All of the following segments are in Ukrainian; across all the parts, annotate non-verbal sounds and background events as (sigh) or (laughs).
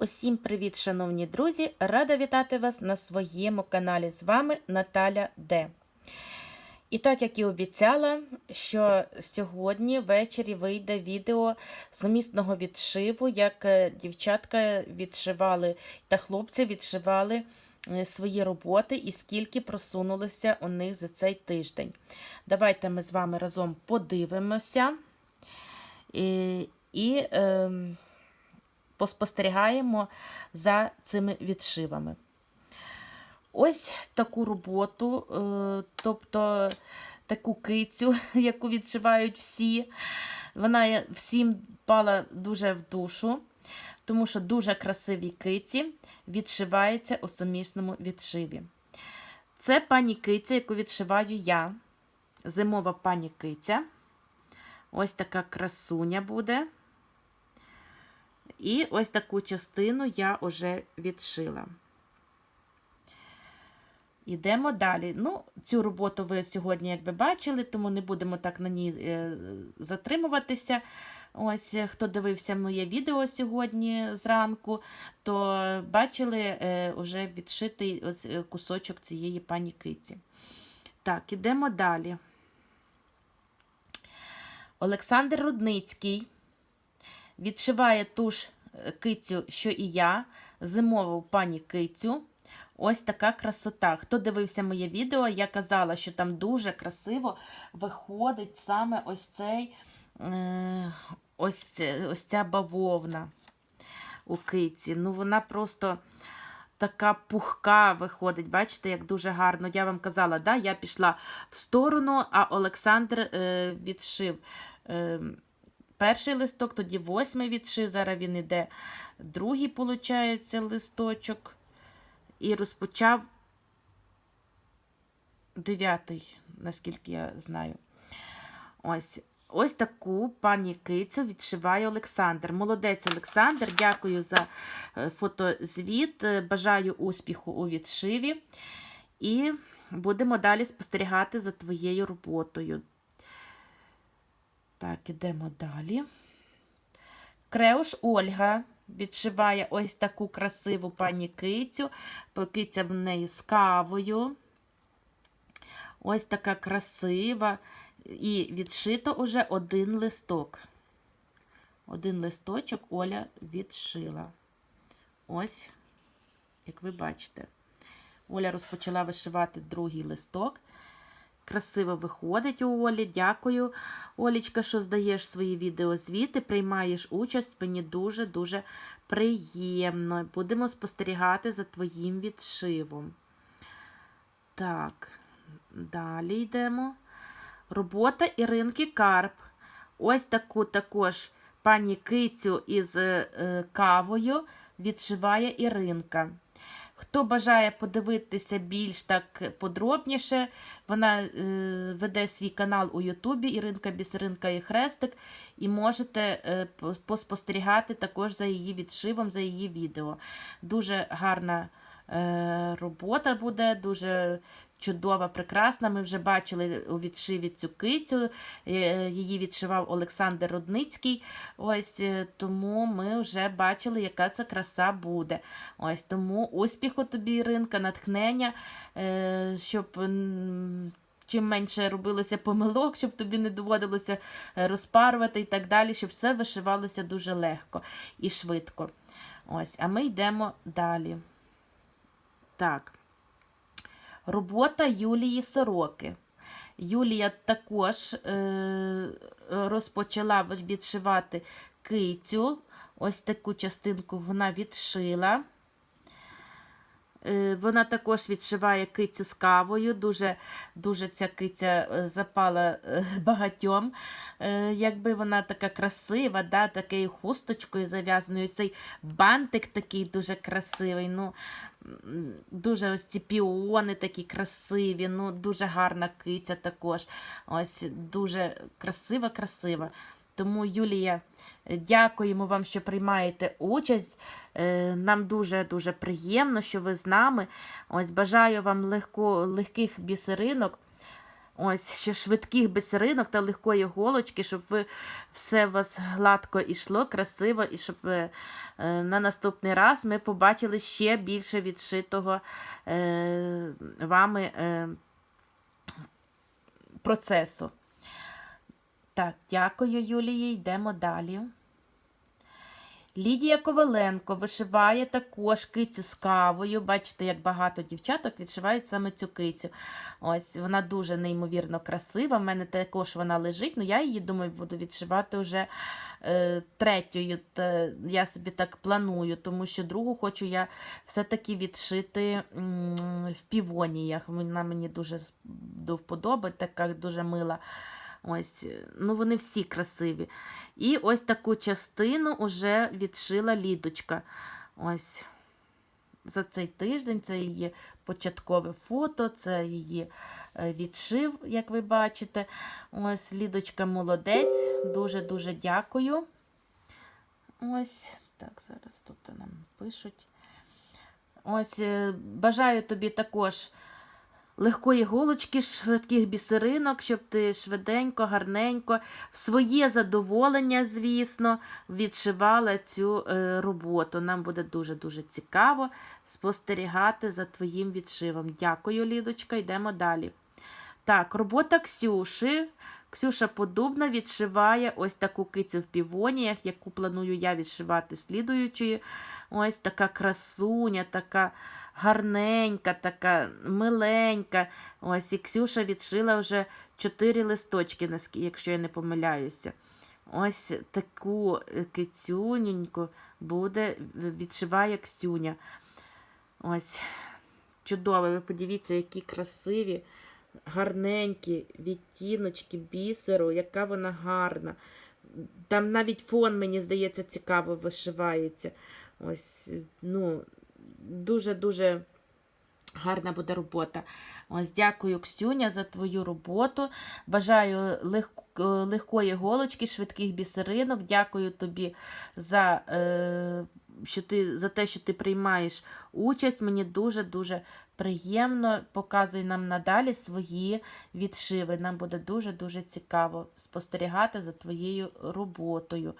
Усім привіт, шановні друзі! Рада вітати вас на своєму каналі. З вами Наталя Д. І так, як і обіцяла, що сьогодні ввечері вийде відео сумісного відшиву, як е, дівчатка відшивали та хлопці відшивали е, свої роботи і скільки просунулося у них за цей тиждень. Давайте ми з вами разом подивимося. І, і ем, поспостерігаємо за цими відшивами. Ось таку роботу, е, тобто таку кицю, (laughs) яку відшивають всі. Вона всім пала дуже в душу, тому що дуже красиві киці відшиваються у сумісному відшиві. Це пані киця, яку відшиваю я. Зимова пані киця. Ось така красуня буде. І ось таку частину я вже відшила. Йдемо далі. Ну, Цю роботу ви сьогодні, якби бачили, тому не будемо так на ній е, затримуватися. Ось, е, хто дивився моє відео сьогодні зранку, то бачили е, вже відшитий ось, е, кусочок цієї пані киці. Так, ідемо далі. Олександр Рудницький відшиває ту ж е, кицю, що і я, зимову пані кицю. Ось така красота. Хто дивився моє відео, я казала, що там дуже красиво виходить саме ось цей е, ось, ось ця бавовна у киці. Ну, вона просто така пухка виходить. Бачите, як дуже гарно. Я вам казала, да, я пішла в сторону, а Олександр е, відшив. Е, Перший листок, тоді восьмий відшив, зараз він іде другий, виходить, листочок. І розпочав дев'ятий, наскільки я знаю. Ось. Ось таку пані кицю відшиває Олександр. Молодець Олександр, дякую за е, фотозвіт. Е, Бажаю успіху у відшиві. І будемо далі спостерігати за твоєю роботою. Так, ідемо далі. Креуш Ольга відшиває ось таку красиву пані кицю. Киця в неї з кавою. Ось така красива. І відшито уже один листок. Один листочок Оля відшила. Ось, як ви бачите, Оля розпочала вишивати другий листок. Красиво виходить у Олі. Дякую, Олічка, що здаєш свої відеозвіти, приймаєш участь. Мені дуже-дуже приємно. Будемо спостерігати за твоїм відшивом. Так, далі йдемо. Робота Іринки Карп. Ось таку також пані кицю із е, кавою відшиває Іринка. Хто бажає подивитися більш так подробніше, вона е, веде свій канал у Ютубі Іринка Бісеринка і Хрестик, і можете е, поспостерігати також за її відшивом, за її відео. Дуже гарна е, робота буде, дуже чудова, прекрасна. Ми вже бачили у відшиві цю кицю. е, Її відшивав Олександр Рудницький. Ось е, тому ми вже бачили, яка це краса буде. Ось тому успіху тобі, Іринка, натхнення, е, щоб. Чим менше робилося помилок, щоб тобі не доводилося розпарувати і так далі, щоб все вишивалося дуже легко і швидко. Ось, а ми йдемо далі. Так. Робота Юлії Сороки. Юлія також е, розпочала відшивати кицю. Ось таку частинку вона відшила. Е, Вона також відшиває кицю з кавою. Дуже, дуже ця киця е, запала е, багатьом. Якби вона така красива, да, такою хусточкою зав'язаною. Цей бантик такий дуже красивий. Ну, дуже ось ці піони такі красиві. Ну, дуже гарна киця також. Ось дуже красива, красива. Тому, Юлія, дякуємо вам, що приймаєте участь. Е, Нам дуже-дуже приємно, що ви з нами. Ось бажаю вам легко, легких бісеринок. Ось ще швидких бисеринок та легкої голочки, щоб ви все у вас гладко йшло, красиво, і щоб е, е, на наступний раз ми побачили ще більше відшитого вами процесу. Так, дякую, Юлії. Йдемо далі. Лідія Коваленко вишиває також кицю з кавою. Бачите, як багато дівчаток відшивають саме цю кицю. Ось вона дуже неймовірно красива. В мене також вона лежить, але я її думаю, буду відшивати вже е, третьою. Та я собі так планую, тому що другу хочу я все-таки відшити м, в півоніях. Вона мені дуже до така дуже мила. Ось, ну вони всі красиві. І ось таку частину вже відшила Лідочка. Ось за цей тиждень це її початкове фото, це її е, відшив, як ви бачите. Ось Лідочка молодець. Дуже-дуже дякую. Ось, так, зараз тут нам пишуть. Ось, е, бажаю тобі також легкої голочки, швидких бісеринок, щоб ти швиденько, гарненько, в своє задоволення, звісно, відшивала цю е, роботу. Нам буде дуже-дуже цікаво спостерігати за твоїм відшивом. Дякую, Лідочка, йдемо далі. Так, робота Ксюши. Ксюша Подубна відшиває ось таку кицю в півоніях, яку планую я відшивати слідуючою. Ось така красуня, така гарненька, така миленька. Ось і Ксюша відшила вже чотири листочки, якщо я не помиляюся. Ось таку е, кицюненьку буде відшиває Ксюня. Ось чудово. Ви подивіться, які красиві, гарненькі відтіночки бісеру, яка вона гарна. Там навіть фон, мені здається, цікаво вишивається. Ось, ну, дуже-дуже гарна буде робота. Ось, дякую, Ксюня, за твою роботу. Бажаю легко, легкої голочки, швидких бісеринок. Дякую тобі за, е, що ти, за те, що ти приймаєш участь. Мені дуже-дуже приємно. Показуй нам надалі свої відшиви. Нам буде дуже-дуже цікаво спостерігати за твоєю роботою.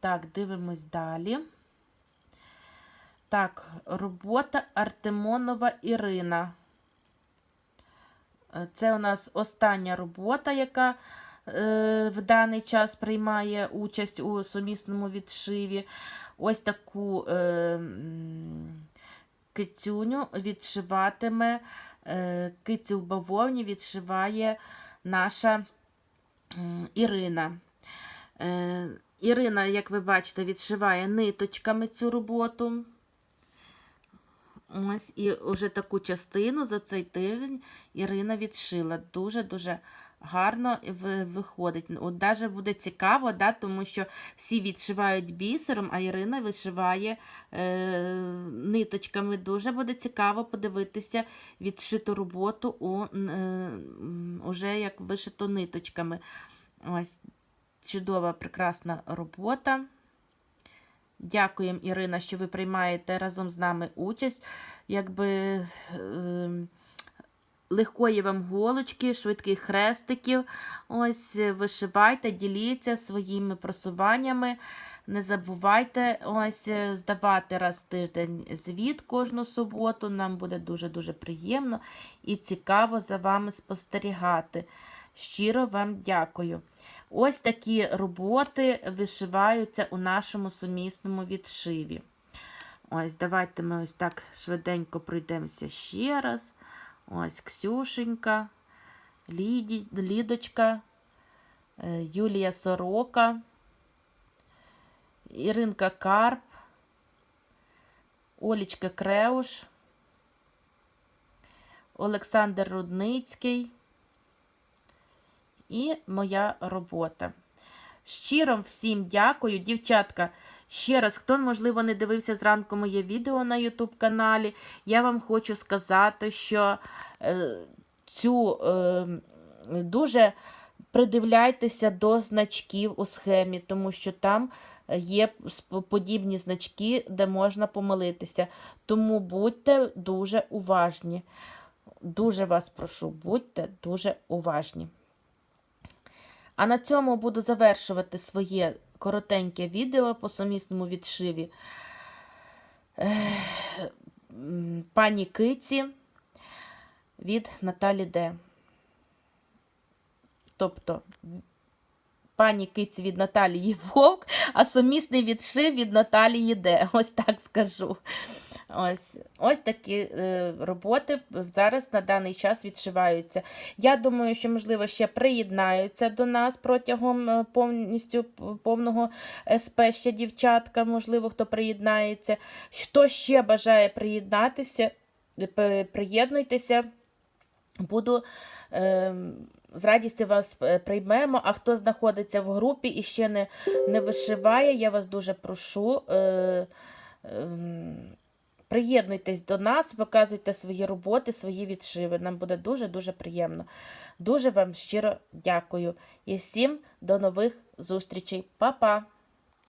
Так, дивимось далі. Так, робота Артемонова Ірина. Е, Це у нас остання робота, яка е, в даний час приймає участь у сумісному відшиві. Ось таку е, кицюню відшиватиме, е, кицю в бавовні відшиває наша м, Ірина. Е, Ірина, як ви бачите, відшиває ниточками цю роботу. Ось і вже таку частину за цей тиждень Ірина відшила. Дуже-дуже гарно виходить. От даже буде цікаво, да, тому що всі відшивають бісером, а Ірина вишиває е, ниточками. Дуже буде цікаво подивитися відшиту роботу у, е, уже як вишито ниточками. Ось чудова, прекрасна робота. Дякуємо, Ірина, що ви приймаєте разом з нами участь. Якби е, легкої вам голочки, швидких хрестиків. Ось вишивайте, діліться своїми просуваннями. Не забувайте ось здавати раз в тиждень звіт кожну суботу. Нам буде дуже-дуже приємно і цікаво за вами спостерігати. Щиро вам дякую. Ось такі роботи вишиваються у нашому сумісному відшиві. Ось, давайте ми ось так швиденько пройдемося ще раз. Ось Ксюшенька, Ліді, Лідочка, е, Юлія Сорока, Іринка Карп, Олічка Креуш, Олександр Рудницький і моя робота. Щиро всім дякую, дівчатка. Ще раз, хто, можливо, не дивився зранку моє відео на YouTube каналі, я вам хочу сказати, що е, цю е, дуже придивляйтеся до значків у схемі, тому що там є подібні значки, де можна помилитися. Тому будьте дуже уважні. дуже вас прошу, будьте дуже уважні. А на цьому буду завершувати своє коротеньке відео по сумісному відшиві пані Киці від Наталі Д. Тобто пані Киці від Наталії Вовк, а сумісний відшив від Наталії Д. Ось так скажу. Ось, ось такі е, роботи зараз на даний час відшиваються. Я думаю, що, можливо, ще приєднаються до нас протягом е, повністю повного СП ще дівчатка, можливо, хто приєднається. Хто ще бажає приєднатися, е, приєднуйтеся. Буду е, з радістю вас е, приймемо. А хто знаходиться в групі і ще не, не вишиває, я вас дуже прошу. Е, е, Приєднуйтесь до нас, показуйте свої роботи, свої відшиви. Нам буде дуже-дуже приємно. Дуже вам щиро дякую. І всім до нових зустрічей. Па-па!